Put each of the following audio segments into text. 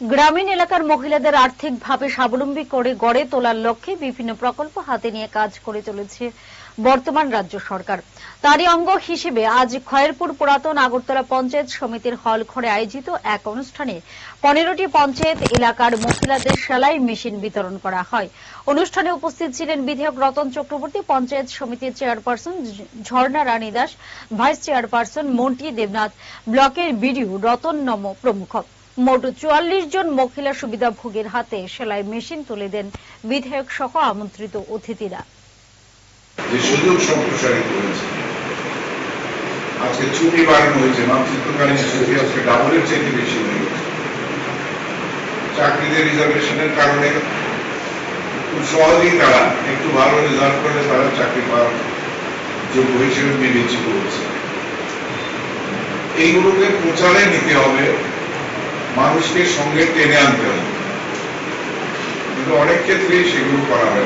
গ্রামীণ এলাকার মহিলাদের আর্থিকভাবে স্বাবলম্বী করে গড়ে তোলার লক্ষ্যে বিভিন্ন প্রকল্প হাতে নিয়ে কাজ করে চলেছে বর্তমান রাজ্য সরকার। তারই অঙ্গ হিসেবে আজ খয়েরপুর পুরাতন আগরতলা পঞ্চায়েত সমিতির হল ঘরে আয়োজিত এক অনুষ্ঠানে পনেরোটি পঞ্চায়েত এলাকার মহিলাদের সেলাই মেশিন বিতরণ করা হয়। অনুষ্ঠানে উপস্থিত ছিলেন বিধায়ক রতন চক্রবর্তী, পঞ্চায়েত সমিতির chairperson Jharna Rani Das, vice chairperson Monti Debnath, ব্লকের বিডিও রতন নম প্রমুখ। মোট চুয়াল্লিশ জন মহিলা সুবিধাভোগীর হাতে সেলাই মেশিন তুলে দেন বিধায়ক সহ আমন্ত্রিত অতিথিরা। আজকে ছুটি বাড়ানো হয়েছে মাতৃত্বকালীন ছুটি, আজকে ডাবলের চাইতে বেশি হয়ে গেছে। চাকরিতে রিজার্ভেশনের কারণে খুব সহজেই তারা একটু ভালো রেজাল্ট করলে তারা চাকরি পাওয়ার যোগ্য হিসেবে বিবেচিত হচ্ছে এইগুলোকে প্রচারে নিতে হবে। মানুষকে সঙ্গে টেনে আনতে হবে। কিন্তু অনেক ক্ষেত্রেই সেগুলো করা হয়।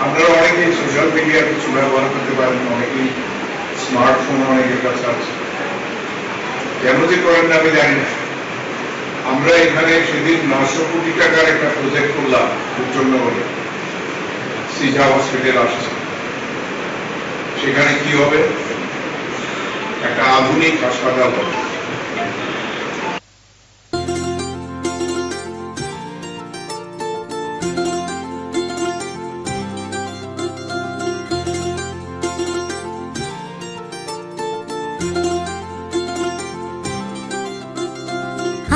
আপনারা অনেকেই সোশ্যাল মিডিয়া কিছু ব্যবহার করতে পারেন, অনেকেই স্মার্টফোন অনেকের কাছে আছে। কেন যে করেন আমি জানি না। আমরা এখানে সেদিন নশো কোটি টাকার একটা প্রজেক্ট করলাম উচ্চনগরে সিজা হসপিটাল আসছে। সেখানে কি হবে? একটা আধুনিক হাসপাতাল হবে।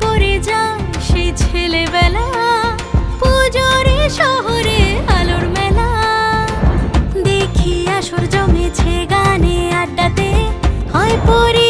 পড়ে যায় সে ছেলেবেলা। পুজোরে, শহরে আলোর মেলা। দেখি আসর জমেছে গানে আড্ডাতে, হয় পরিবার